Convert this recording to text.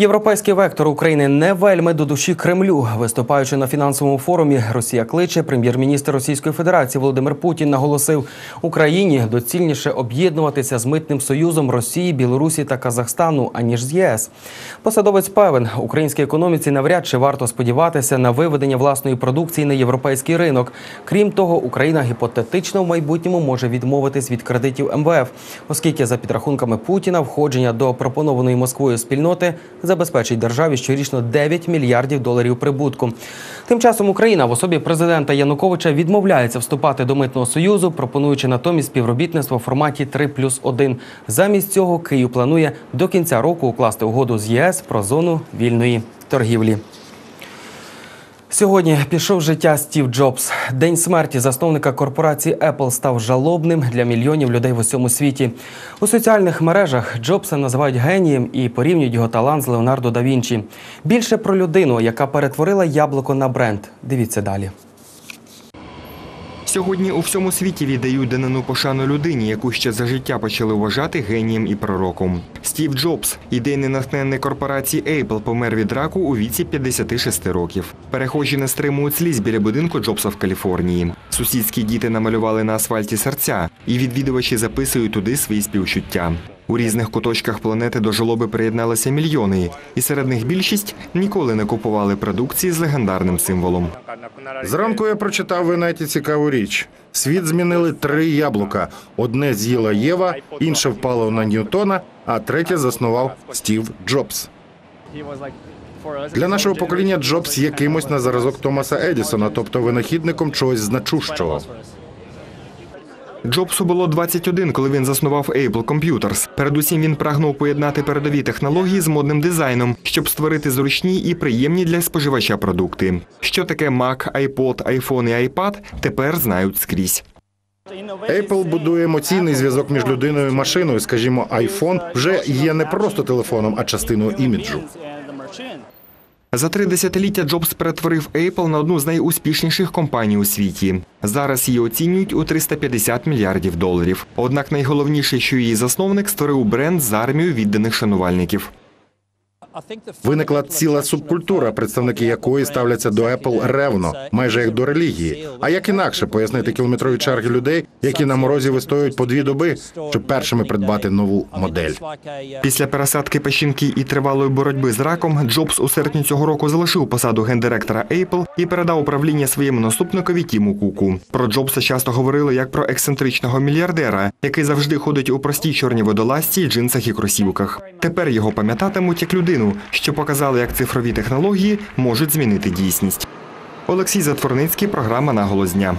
Європейський вектор України не вельми до душі Кремлю. Виступаючи на фінансовому форумі, Росія кличе. Прем'єр-міністр Російської Федерації Володимир Путін наголосив, Україні доцільніше об'єднуватися з митним союзом Росії, Білорусі та Казахстану, аніж з ЄС. Посадовець певен, українській економіці навряд чи варто сподіватися на виведення власної продукції на європейський ринок. Крім того, Україна гіпотетично в майбутньому може відмовитись від кредитів МВФ, оскільки за підрахунками Путіна входження до пропонованої Москвою спільноти забезпечить державі щорічно 9 мільярдів доларів прибутку. Тим часом Україна в особі президента Януковича відмовляється вступати до митного союзу, пропонуючи натомість співробітництво в форматі 3 плюс 1. Замість цього Київ планує до кінця року укласти угоду з ЄС про зону вільної торгівлі. Сьогодні пішов життя Стів Джобс. День смерті засновника корпорації Apple став жалобним для мільйонів людей в усьому світі. У соціальних мережах Джобса називають генієм і порівнюють його талант з Леонардо да Вінчі. Більше про людину, яка перетворила яблуко на бренд. Дивіться далі. Сьогодні у всьому світі віддають данину пошану людині, яку ще за життя почали вважати генієм і пророком. Стів Джобс, ідейний натхненник корпорації Apple, помер від раку у віці 56 років. Перехожі не стримують сліз біля будинку Джобса в Каліфорнії. Сусідські діти намалювали на асфальті серця, і відвідувачі записують туди свої співчуття. У різних куточках планети до жолоби приєдналися мільйони, і серед них більшість ніколи не купували продукції з легендарним символом. Зранку я прочитав в інеті цікаву річ. Світ змінили три яблука: одне з'їла Єва, інше впало на Ньютона, а третє заснував Стів Джобс. Для нашого покоління Джобс є кимось на зразок Томаса Едісона, тобто винахідником чогось значущого. Джобсу було 21, коли він заснував Apple Computers. Передусім він прагнув поєднати передові технології з модним дизайном, щоб створити зручні і приємні для споживача продукти. Що таке Mac, iPod, iPhone і iPad, тепер знають скрізь. Apple будує емоційний зв'язок між людиною і машиною. Скажімо, iPhone вже є не просто телефоном, а частиною іміджу. За три десятиліття Джобс перетворив Apple на одну з найуспішніших компаній у світі. Зараз її оцінюють у 350 мільярдів доларів. Однак найголовніше, що її засновник створив бренд з армією відданих шанувальників. Виникла ціла субкультура, представники якої ставляться до Apple ревно, майже як до релігії. А як інакше пояснити кілометрові черги людей, які на морозі вистоюють по дві доби, щоб першими придбати нову модель. Після пересадки печінки і тривалої боротьби з раком Джобс у серпні цього року залишив посаду гендиректора Apple і передав управління своєму наступникові Тіму Куку. Про Джобса часто говорили як про ексцентричного мільярдера, який завжди ходить у простій чорній водолазці, джинсах і кросівках. Тепер його пам'ятатимуть як людину, що показали, як цифрові технології можуть змінити дійсність. Олексій Затворницький, програма «Наголос дня».